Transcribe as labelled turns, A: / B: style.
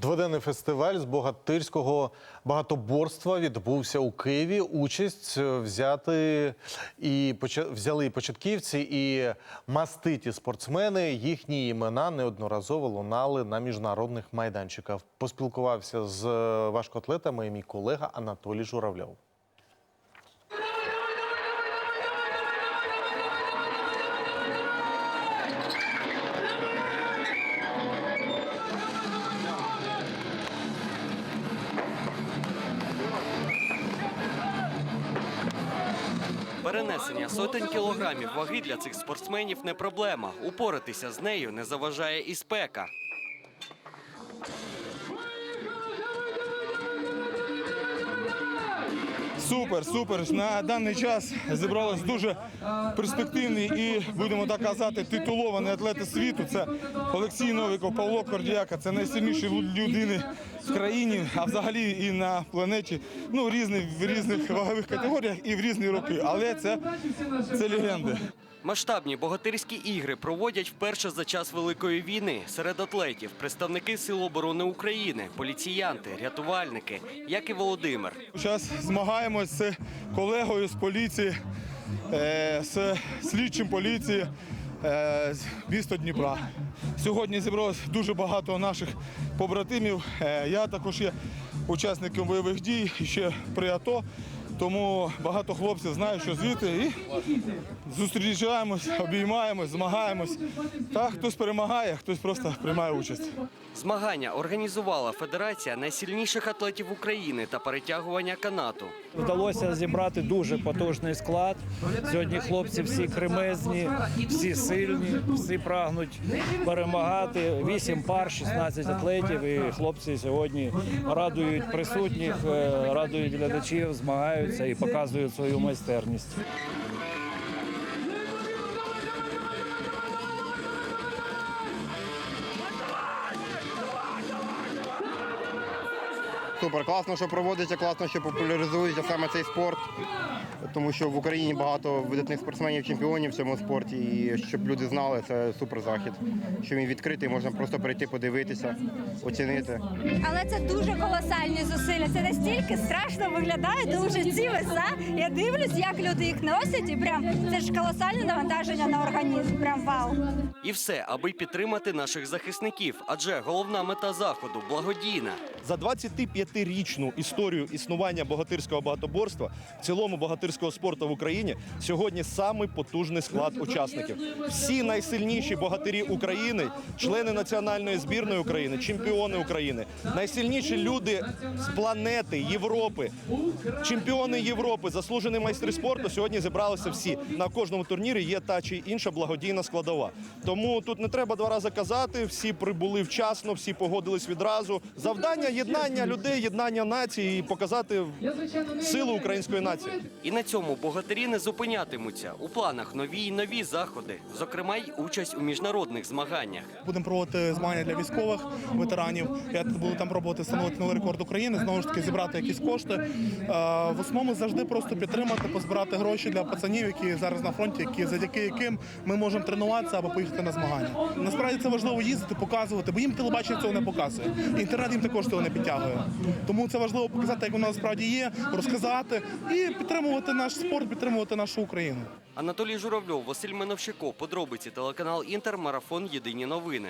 A: Дводенний фестиваль з богатирського багатоборства відбувся у Києві. Участь е, взяти і взяли початківці, і маститі спортсмени. Їхні імена неодноразово лунали на міжнародних майданчиках. Поспілкувався з е, важкоатлетами мій колега Анатолій Журавльов.
B: Перенесення сотень кілограмів ваги для цих спортсменів не проблема. Упоратися з нею не заважає і спека.
C: Супер, супер. На даний час зібрались дуже перспективні і будемо так казати, титуловані атлети світу. Це Олексій Новіков, Павло Кордіяка. Це найсильніші людини в країні, а взагалі і на планеті. Ну різні в різних вагових категоріях і в різні роки. Але це, це легенди.
B: Масштабні богатирські ігри проводять вперше за час Великої війни серед атлетів, представники Сил оборони України, поліціянти, рятувальники, як і Володимир.
C: Зараз змагаємось з колегою з поліції, е, з слідчим поліції е, з міста Дніпра. Сьогодні зібралось дуже багато наших побратимів. Е, Я також є учасником бойових дій ще при АТО. Тому багато хлопців знають, що звідти і зустрічаємось, обіймаємось, змагаємось. Та хтось перемагає, хтось просто приймає участь.
B: Змагання організувала Федерація найсильніших атлетів України та перетягування канату.
D: Вдалося зібрати дуже потужний склад. Сьогодні хлопці всі кремезні, всі сильні, всі прагнуть перемагати. Вісім пар, 16 атлетів. І хлопці сьогодні радують присутніх, е, радують глядачів, змагаються і показують свою майстерність.
E: Супер, класно, що проводиться, класно, що популяризується саме цей спорт. Тому що в Україні багато видатних спортсменів, чемпіонів в цьому спорті. І щоб люди знали, це супер захід. Що він відкритий, можна просто прийти, подивитися, оцінити.
F: Але це дуже колосальні зусилля. Це настільки страшно виглядає, дуже ці веса. Я дивлюсь, як люди їх носять, і прям це ж колосальне навантаження на організм. Прям вау.
B: І все, аби підтримати наших захисників, адже головна мета заходу благодійна.
G: За 25-річну історію існування богатирського багатоборства, в цілому богатирського спорту в Україні, сьогодні самий потужний склад учасників. Всі найсильніші богатирі України, члени національної збірної України, чемпіони України, найсильніші люди з планети Європи, чемпіони Європи, заслужені майстри спорту. Сьогодні зібралися всі. На кожному турнірі є та чи інша благодійна складова. Тому тут не треба два рази казати. Всі прибули вчасно, всі погодились відразу. Завдання єднання людей, єднання нації і показати силу української нації.
B: І на цьому богатирі не зупинятимуться. У планах нові й нові заходи, зокрема й участь у міжнародних змаганнях.
H: Будемо проводити змагання для військових ветеранів. Я буду там пробувати встановити новий рекорд України, знову ж таки зібрати якісь кошти. Е, В основному завжди просто підтримати, позбирати гроші для пацанів, які зараз на фронті, які завдяки яким ми можемо тренуватися або поїхати на змагання. Насправді це важливо їздити, показувати, бо їм телебачення цього не показує. Інтернет їм також цього не підтягує. Тому це важливо показати, як воно насправді є, розказати і підтримувати наш спорт, підтримувати нашу Україну.
B: Анатолій Журавльов, Василь Меновщиков, подробиці телеканал Інтер, марафон Єдині новини.